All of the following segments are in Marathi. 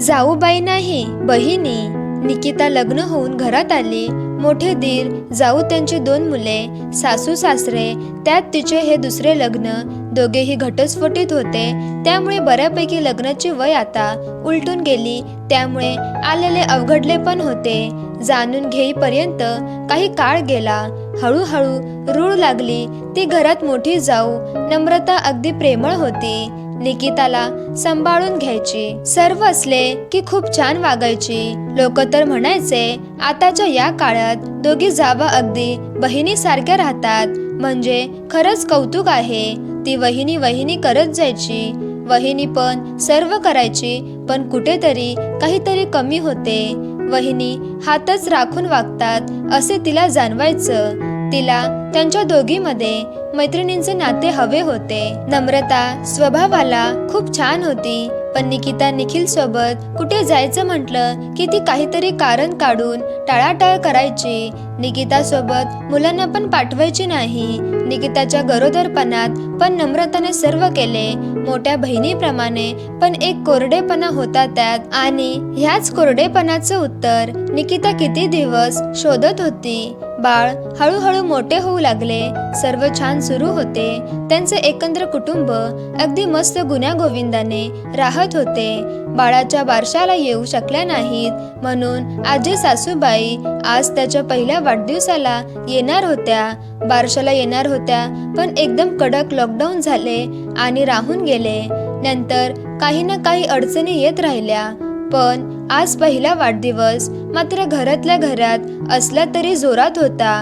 जाऊबाई नाही बहिणी. निकिता लग्न होऊन घरात आली. मोठे दीर जाऊ त्यांची दोन मुले सासू सासरे त्यात तिचे हे दुसरे लग्न. दोघेही घटस्फोटीत होते. त्यामुळे बऱ्यापैकी लग्नाची वय आता उलटून गेली. त्यामुळे आलेले अवघडले पण होते. जाणून घेईपर्यंत काही काळ गेला. हळूहळू रूळ लागली. ती घरात मोठी जाऊ नम्रता अगदी प्रेमळ होती. निकिताला सांभाळून घ्यायची. सर्व असले की खूप छान वागायची. लोक तर म्हणायचे आताच्या या काळात दोघी जावा अगदी बहिणीसारख्या राहतात. म्हणजे खरंच कौतुक आहे. ती वहिनी वहिनी करत जायची. वहिनी पण सर्व करायची पण कुठेतरी काहीतरी कमी होते. वहिनी हातच राखून वागतात असे तिला जाणवायचं. तिला त्यांच्या दोघीमध्ये मैत्रिणींचे नाते हवे होते. नम्रता स्वभावाला खूप छान होती पण निकिता निखिल सोबत कुठे जायचं म्हटलं की ती काहीतरी कारण काढून टाळाटाळ करायची. निकिता सोबत मुलांना पण पाठवायची नाही. निकिताच्या गरोदरपणात पण नम्रताने सर्व केले. मोठ्या बहिणीप्रमाणे पण एक कोरडेपणा होता त्यात आणि ह्याच कोरडेपणाचं उत्तर निकिता किती दिवस शोधत होती. बाळ हळूहळू मोठे होऊ लागले. सर्व छान सुरू होते. त्यांचे एकंदर कुटुंब अगदी मस्त गुण्यागोविंदाने राहत होते. बाळाच्या बारशाला येऊ शकल्या नाहीत. म्हणून आजी सासूबाई आज त्याच्या पहिल्या वाढदिवसाला येणार होत्या. बारशाला येणार होत्या पण एकदम कडक लॉकडाऊन झाले आणि राहून गेले. नंतर काही ना काही अडचणी येत राहिल्या. पण आज पहिला वाढदिवस मात्र घरातल्या घरात असला तरी जोरात होता.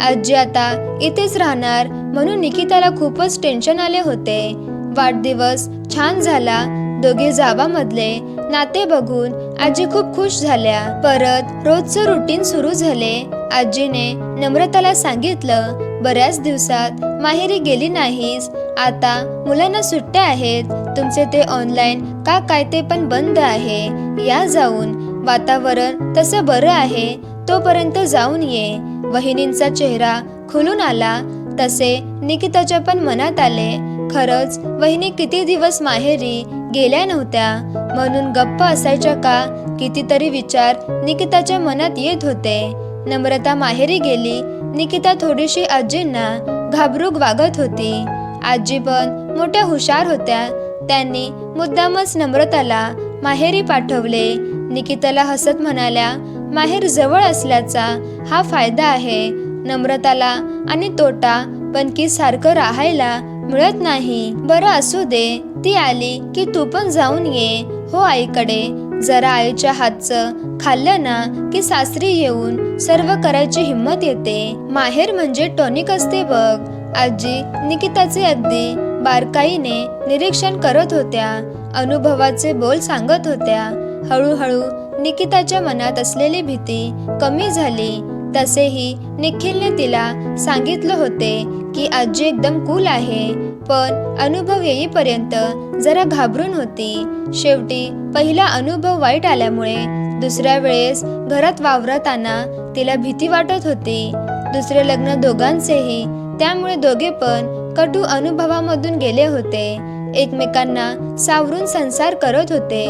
आजी आता इथेच राहणार म्हणून निकिताला खूपच टेन्शन आले होते. वाढदिवस छान झाला. दोघे जावामधले नाते बघून आजी खूप खुश झाल्या. परत रोजचं रुटीन सुरू झाले. आजीने नम्रताला सांगितलं बऱ्याच दिवसात माहेरी गेली नाहीस. आता मुलांना सुट्ट्या आहेत. तुमचे ते ऑनलाईन का काय ते पण बंद आहे. या जाऊन वातावरण तसं बरं आहे तोपर्यंत जाऊन ये. वहिनींचा चेहरा खुलून आला. तसे निकिताच्या पण मनात आले. खरंच वहिनी किती दिवस माहेरी गेल्या नव्हत्या. म्हणून गप्प असायच्या का? कितीतरी विचार निकिताच्या मनात येत होते. नम्रता माहेरी गेली. निकिता थोडीशी आजींना घाबरूक वागत होती. आजी पण मोठ्या हुशार होत्या. त्यांनी मुद्दामच नम्रताला माहेरी पाठवले. निकिताला हसत म्हणाल्या माहेर जवळ असल्याचा हा फायदा आहे. नम्रताला आणि तोटा पण की सारखं राहायला मिळत नाही. बरं असू दे ती आली की तू पण जाऊन ये. हो आईकडे जरा आईच्या हातचं खाल्लं ना की सासरी येऊन सर्व करायची हिंमत येते. माहेर म्हणजे टॉनिक असते बघ. आजी निकिताचे अगदी बारकाईने निरीक्षण करत होत्या अनुभवाचे बोल सांगत होत्या. हळूहळू निकिताच्या मनात असलेली भीती कमी झाली. तसेही निखिलने तिला सांगितलं होते की आजी एकदम कूल आहे पण अनुभव येईपर्यंत जरा घाबरून होती. शेवटी पहिला अनुभव वाईट आल्यामुळे दुसऱ्या वेळेस घरात वावरताना तिला भीती वाटत होती. दुसरे लग्न दोघांचेही त्यामुळे दोघे पण कटू अनुभवामधून गेले होते. एकमेकांना सावरून संसार करत होते.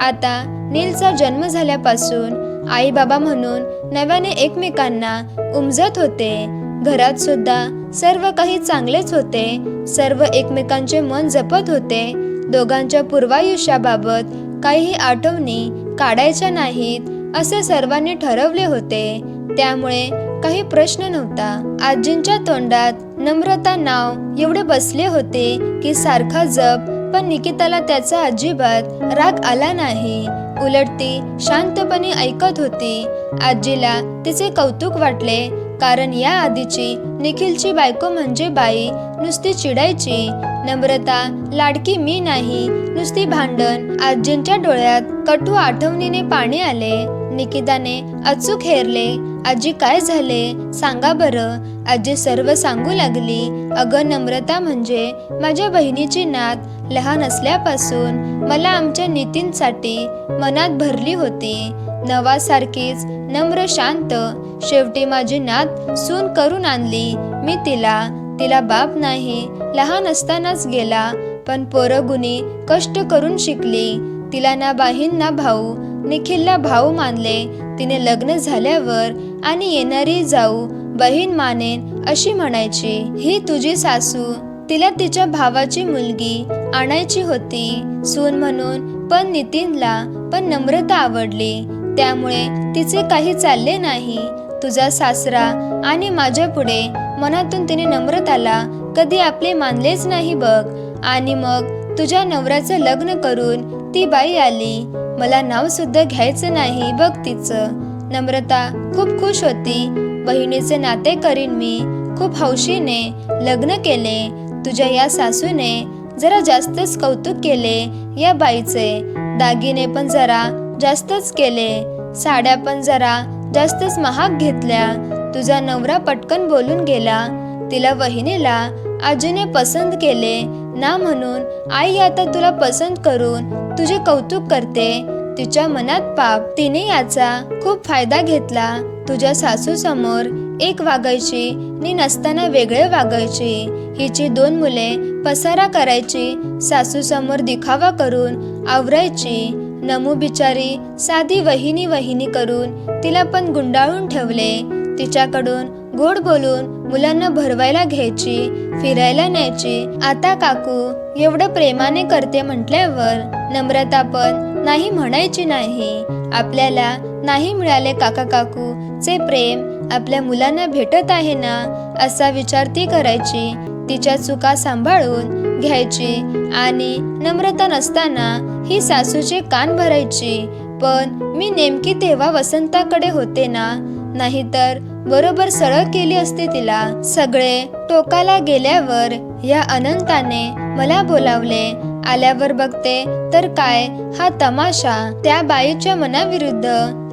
आता नीलचा जन्म झाल्यापासून आई बाबा म्हणून नव्याने एकमेकांना उमजत होते. घरात सुद्धा सर्व काही चांगलेच होते. सर्व एकमेकांचे मन जपत होते. दोघांच्या पूर्वायुष्याबाबत काही आठवणी काढायच्या नाहीत असे सर्वांनी ठरवले होते. त्यामुळे काही प्रश्न नव्हता. आजींच्या तोंडात नम्रता नाव एवढे बसले होते की सारखा जप पण निकिताला त्याचा अजिबात राग आला नाही. उलट ती शांतपणे ऐकत होती. आजीला तिचे कौतुक वाटले कारण या आधीची निखिलची बायको म्हणजे बाई नुसती चिडायची. नम्रता लाडकी मी नाही नुसती भांडण आजींच्या डोळ्यात कटू आठवणीने पाणी आले. निकिताने अचूक हेरले. आजी काय झाले? सांगा बरं. आजी सर्व सांगू लागली. अगं नम्रता म्हणजे माझ्या बहिणीची नात लहान असल्यापासून मला आमच्या नितींसाठी मनात भरली होती. नवासारखीच नम्र शांत शेवटी माझी नात सून करून आणली मी तिला. तिला बाप नाही लहान असतानाच गेला पण पोरगुनी कष्ट करून शिकली. तिला ना बाहीन ना भाऊ निखिलला भाऊ मानले. तिने लग्न झाल्यावर आणि येणारी जाऊ बहीण मानेन अशी म्हणायची ही तुझी सासू तिला तिच्या भावाची मुलगी आणायची होती. सून म्हणून पण नितीनला पण नम्रता आवडली. त्यामुळे तिचे काही चालले नाही. तुझा सासरा आणि माझ्या पुढे मनातून तिने नम्रताला कधी आपले मानलेच नाही बघ. आणि मग तुझ्या नवऱ्याचं लग्न करून ती बाई आली. मला नाव सुद्धा घ्यायचं नाही बघ तिचं. नम्रता खूप खुश होती. बहिणीचे नाते करीन मी. खूप हौशीने लग्न केले. तुझ्या या सासूने जरा जास्तच कौतुक केले. या बाईचे दागिने पण जरा जास्तच केले. साड्या पण जरा जास्तच महाग घेतल्या. तुझा नवरा पटकन बोलून गेला. तिला वहिनीला आजीने पसंत केले. ना म्हणून आई आता तुला पसंत करून तुझे कौतुक करते. तिच्या मनात पाप. तिने याचा खूप फायदा घेतला. तुझ्या सासू समोर एक वागायची नि नसताना वेगळे वागायची. हिची दोन मुले पसारा करायची सासू समोर दिखावा करून आवरायची. नमू बिचारी साधी वहिनी वहिनी करून तिला पण गुंडाळून ठेवले. तिच्याकडून गोड बोलून मुलांना भरवायला घ्यायची फिरायला न्यायची. आता काकू एवढं प्रेमाने करते म्हटल्यावर नम्रता पण नाही म्हणायची नाही. आपल्याला नाही मिळाले काका काकू चे प्रेम आपल्या मुलांना भेटत आहे ना असा विचार ती करायची तिच्या चुका सांभाळून घ्यायची आणि नम्रता नसताना ही सासूचे कान भरायची. पण मी नेमकी तेव्हा वसंताकडे होते ना नाहीतर बरोबर सरळ केली असते तिला. सगळे टोकाला गेल्यावर या अनंताने मला बोलावले आल्यावर बघते तर काय? हा तमाशा. त्या बाईच्या मनाविरुद्ध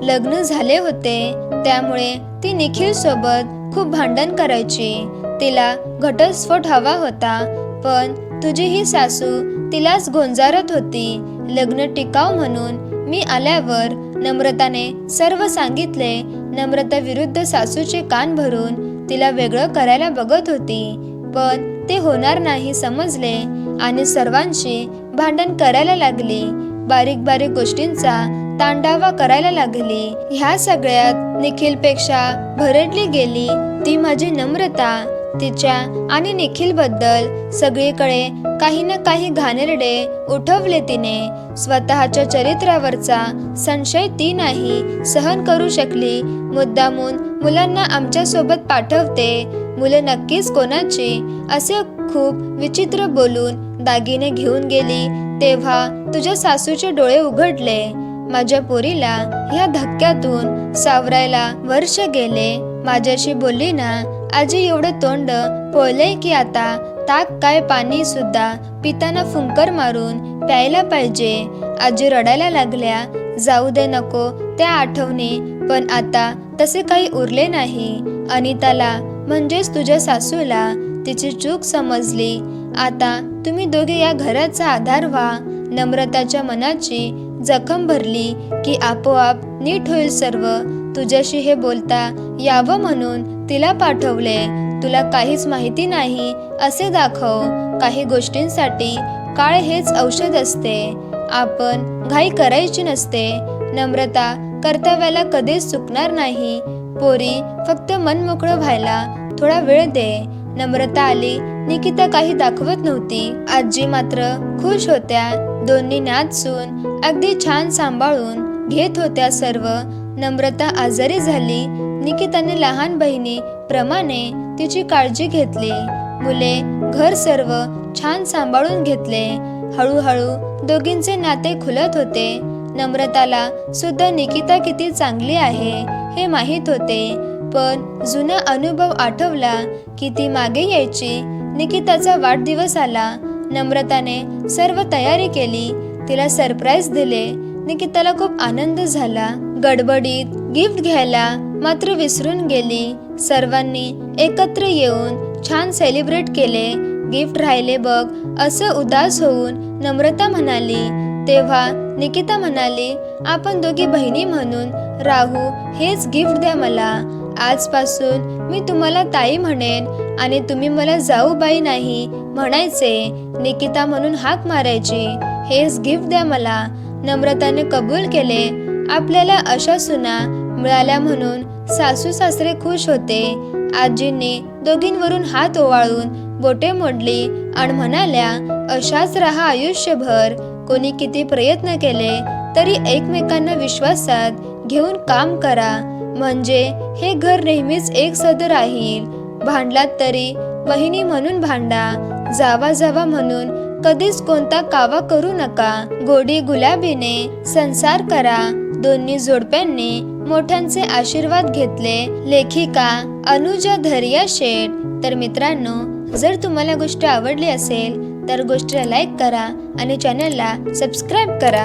लग्न झाले होते. त्यामुळे ती निखिल सोबत खूप भांडण करायची. तिला घटस्फोट हवा होता. पण तुझी ही सासू तिलाच गोंजारत होती. लग्न टिकाव म्हणून मी आल्यावर नम्रताने सर्व सांगितले. नम्रता विरुद्ध सासूचे कान भरून तिला वेगळं करायला बघत होती. पण ते होणार नाही समजले. आणि सर्वांशी भांडण करायला लागली. बारीक बारीक गोष्टींचा तांडावा करायला लागली. ह्या सगळ्यात निखिलपेक्षा भरडली गेली ती माझी नम्रता तिच्या आणि निखिलबद्दल सगळीकडे काही ना काही घाणेरडे उठवले तिने. स्वतःच्या चरित्रावरचा संशय ती नाही सहन करू शकली. मुद्दामून मुलांना आमच्यासोबत पाठवते. मुलं नक्कीच कोणाची? असे खूप विचित्र बोलून दागिने घेऊन गेली. तेव्हा तुझ्या सासूचे डोळे उघडले. माझ्या पोरीला ह्या धक्क्यातून सावरायला वर्ष गेले. माझ्याशी बोलली ना आजी एवढं तोंड पोळले की आता? ताक काय पाणी सुद्धा पिताना फुंकर मारून प्यायला पाहिजे. आजी रडायला लागल्या. जाऊ दे नको त्या आठवणी पण आता तसे काही उरले नाही. अनिताला म्हणजेच तुझ्या सासूला तिची चूक समजली. आता तुम्ही दोघे या घराचा आधार व्हा. नम्रताच्या मनाची जखम भरली की आपोआप नीट होईल सर्व. तुझ्याशी हे बोलता यावं म्हणून तिला पाठवले. तुला काहीच माहिती नाही असे दाखव. काही गोष्टींसाठी काळ हेच औषध असते. आपण घाई करायची नसते. नम्रता कर्तव्याला कधीच चुकणार नाही. पोरी फक्त मन मोकळं व्हायला थोडा वेळ दे. नम्रता आली निकिता काही दाखवत नव्हती. आजी मात्र खुश होत्या. दोन्ही नाचून अगदी छान सांभाळून घेत होत्या सर्व. नम्रता आजारी झाली. निकिताने लहान बहिणी प्रमाणे तिची काळजी घेतली. मुले घर सर्व छान सांभाळून घेतले. हळूहळू दोघींचे नाते खुलत होते. नम्रताला सुद्धा निकिता किती चांगली आहे हे माहीत होते. पण जुना अनुभव आठवला की ती मागे यायची. निकिताचा वाढदिवस आला. नम्रताने सर्व तयारी केली. तिला सरप्राईज दिले. निकिताला खूप आनंद झाला. गडबडीत गिफ्ट घ्यायला मात्र विसरून गेली. सर्वांनी एकत्र येऊन छान सेलिब्रेट केले. गिफ्ट राहिले बघ असं उदास होऊन नम्रता म्हणाली. तेव्हा निकिता म्हणाली आपण दोघी बहिणी म्हणून राहू हेच गिफ्ट द्या मला. आजपासून मी तुम्हाला ताई म्हणेन आणि तुम्ही मला जाऊ बाई नाही म्हणायचे. निकिता म्हणून हाक मारायची. हेच गिफ्ट द्या मला. नम्रताने कबूल केले. आपल्याला अशा सुना मिळाल्या म्हणून सासू सासरे खुश होते. आजींनी दोघींवरून हात ओवाळून बोटे मोडली आणि म्हणाल्या अशाच राहा आयुष्यभर. कोणी किती प्रयत्न केले तरी एकमेकांना विश्वासात घेऊन काम करा. म्हणजे हे घर नेहमीच एक सद राहील. भांडलात तरी बहिणी म्हणून भांडा जावा जावा म्हणून कधीच कोणता कावा करू नका. गोडी गुलाबीने संसार करा. दोन्ही जोडप्यांनी मोठ्यांचे आशीर्वाद घेतले. लेखिका अनुजा धर्या शेठ. तर मित्रांनो जर तुम्हाला गोष्ट आवडली असेल तर गोष्टीला लाईक करा आणि चॅनलला सबस्क्राईब करा.